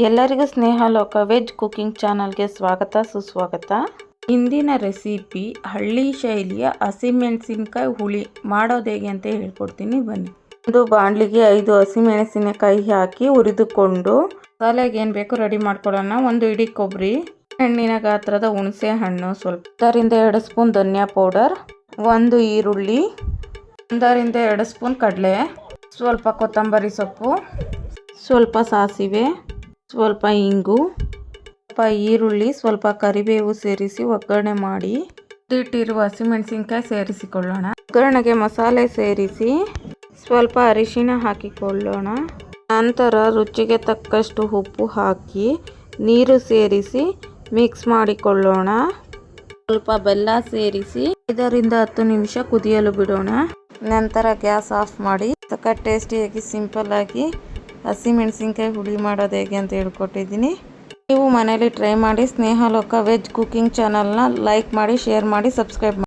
ಎಲ್ಲರಿಗೂ ಸ್ನೇಹ Loka veg cooking ಚಾನಲ್ಗೆ ಸ್ವಾಗತ, ಸುಸ್ವಾಗತ. ಇಂದಿನ ರೆಸಿಪಿ ಹಳ್ಳಿ ಶೈಲಿಯ ಹಸಿಮೆಣಸಿನಕಾಯಿ ಹುಳಿ. ಮಾಡೋದು ಹೇಗೆ ಅಂತ ಹೇಳ್ಕೊಡ್ತೀನಿ, ಬನ್ನಿ. ಒಂದು ಬಾಂಡ್ಲಿಗೆ ಐದು ಹಸಿಮೆಣಸಿನಕಾಯಿ ಹಾಕಿ ಹುರಿದುಕೊಂಡು ಮಸಾಲೆಗೆ ಏನು ಬೇಕು ರೆಡಿ ಮಾಡ್ಕೊಳ್ಳೋಣ. ಒಂದು ಇಡಿ ಕೊಬ್ಬರಿ ಹಣ್ಣಿನ ಗಾತ್ರದ ಹುಣಸೆ ಹಣ್ಣು ಸ್ವಲ್ಪ, ಒಂದರಿಂದ ಎರಡು ಸ್ಪೂನ್ ಧನಿಯಾ ಪೌಡರ್, ಒಂದು ಈರುಳ್ಳಿ, ಒಂದರಿಂದ ಎರಡು ಸ್ಪೂನ್ ಕಡಲೆ, ಸ್ವಲ್ಪ ಕೊತ್ತಂಬರಿ ಸೊಪ್ಪು, ಸ್ವಲ್ಪ ಸಾಸಿವೆ ಸ್ವಲ್ಪ ಇಂಗು, ಸ್ವಲ್ಪ ಈರುಳ್ಳಿ, ಸ್ವಲ್ಪ ಕರಿಬೇವು ಸೇರಿಸಿ ಒಗ್ಗರಣೆ ಮಾಡಿ ಇಟ್ಟಿರುವ ಹಸಿಮೆಣಸಿನ್ಕಾಯಿ ಸೇರಿಸಿಕೊಳ್ಳೋಣ. ಒಗ್ಗರಣೆಗೆ ಮಸಾಲೆ ಸೇರಿಸಿ ಸ್ವಲ್ಪ ಅರಿಶಿನ ಹಾಕಿಕೊಳ್ಳೋಣ. ನಂತರ ರುಚಿಗೆ ತಕ್ಕಷ್ಟು ಉಪ್ಪು ಹಾಕಿ ನೀರು ಸೇರಿಸಿ ಮಿಕ್ಸ್ ಮಾಡಿಕೊಳ್ಳೋಣ. ಸ್ವಲ್ಪ ಬೆಲ್ಲ ಸೇರಿಸಿ ಐದರಿಂದ ಹತ್ತು ನಿಮಿಷ ಕುದಿಯಲು ಬಿಡೋಣ. ನಂತರ ಗ್ಯಾಸ್ ಆಫ್ ಮಾಡಿ. ಸಖತ್ ಟೇಸ್ಟಿಯಾಗಿ ಸಿಂಪಲ್ ಆಗಿ ಹಸಿಮೆಣಸಿನ್ಕಾಯಿ ಹುಳಿ ಮಾಡೋದು ಹೇಗೆ ಅಂತ ಹೇಳ್ಕೊಟ್ಟಿದ್ದೀನಿ. ನೀವು ಮನೇಲಿ ಟ್ರೈ ಮಾಡಿ ಸ್ನೇಹ ಲೋಕ ವೆಜ್ ಕುಕಿಂಗ್ ಚಾನಲ್ನ ಲೈಕ್ ಮಾಡಿ ಶೇರ್ ಮಾಡಿ ಸಬ್ಸ್ಕ್ರೈಬ್